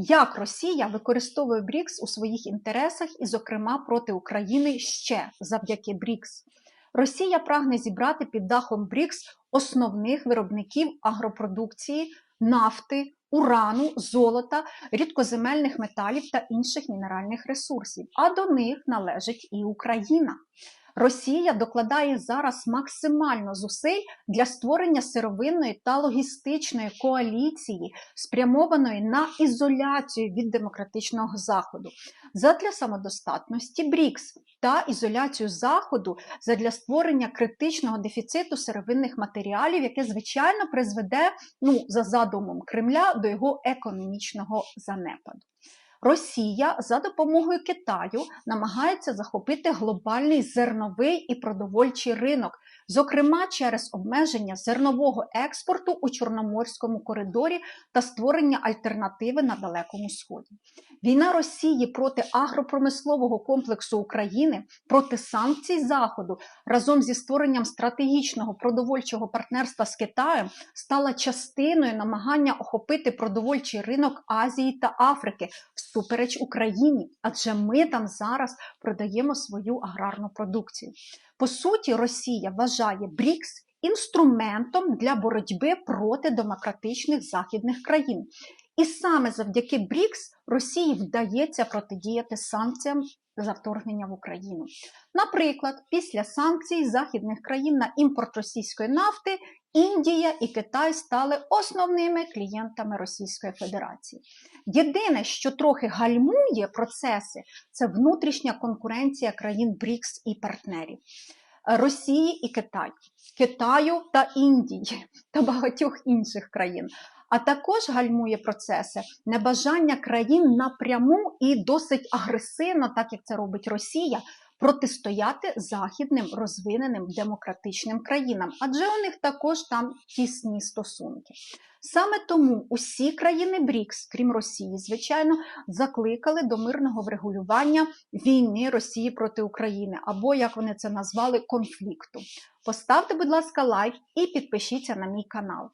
Як Росія використовує БРІКС у своїх інтересах і, зокрема, проти України ще завдяки БРІКС? Росія прагне зібрати під дахом БРІКС основних виробників агропродукції, нафти, урану, золота, рідкоземельних металів та інших мінеральних ресурсів. А до них належить і Україна. Росія докладає зараз максимально зусиль для створення сировинної та логістичної коаліції, спрямованої на ізоляцію від демократичного заходу, задля самодостатності БРІКС та ізоляцію заходу задля створення критичного дефіциту сировинних матеріалів, яке звичайно призведе ну за задумом Кремля до його економічного занепаду. Росія за допомогою Китаю намагається захопити глобальний зерновий і продовольчий ринок, зокрема через обмеження зернового експорту у Чорноморському коридорі та створення альтернативи на Далекому Сході. Війна Росії проти агропромислового комплексу України, проти санкцій Заходу разом зі створенням стратегічного продовольчого партнерства з Китаєм стала частиною намагання охопити продовольчий ринок Азії та Африки всупереч Україні, адже ми там зараз продаємо свою аграрну продукцію. По суті, Росія вважає БРІКС інструментом для боротьби проти демократичних західних країн. І саме завдяки БРІКС Росії вдається протидіяти санкціям за вторгнення в Україну. Наприклад, після санкцій західних країн на імпорт російської нафти Індія і Китай стали основними клієнтами Російської Федерації. Єдине, що трохи гальмує процеси, це внутрішня конкуренція країн БРІКС і партнерів. Росії і Китаю, Китаю та Індії та багатьох інших країн. А також гальмує процеси небажання країн напряму і досить агресивно, так як це робить Росія, протистояти західним розвиненим демократичним країнам, адже у них також там тісні стосунки. Саме тому усі країни БРІКС, крім Росії, звичайно, закликали до мирного врегулювання війни Росії проти України, або як вони це назвали, конфлікту. Поставте, будь ласка, лайк і підпишіться на мій канал.